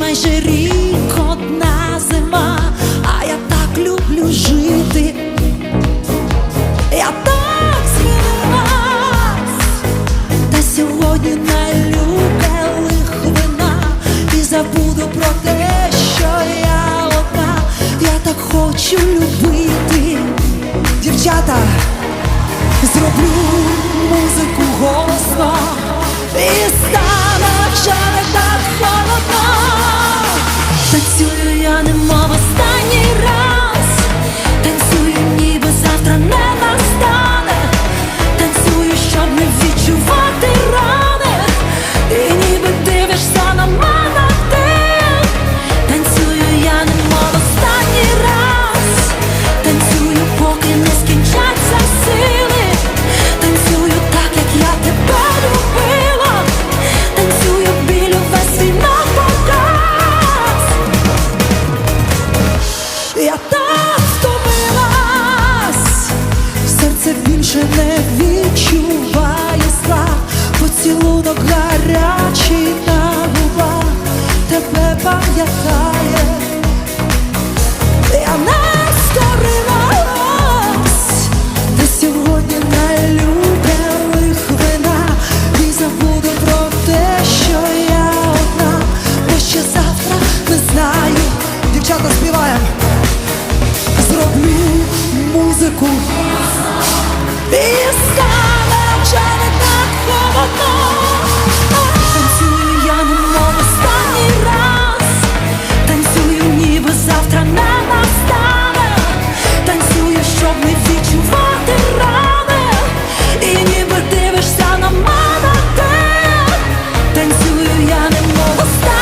майже рік одна зима, а я так люблю жити. Я так змінилась, та сьогодні налюбе лихвина і забуду про те, що я одна. Я так хочу любити, дівчата. ранок гарячий на губах тебе пам'ятає, я не старилась, ти сьогодні не любив вина і забуду про те, що я одна, бо ще завтра не знаю. Дівчата співає, зроблю музику. я немов останній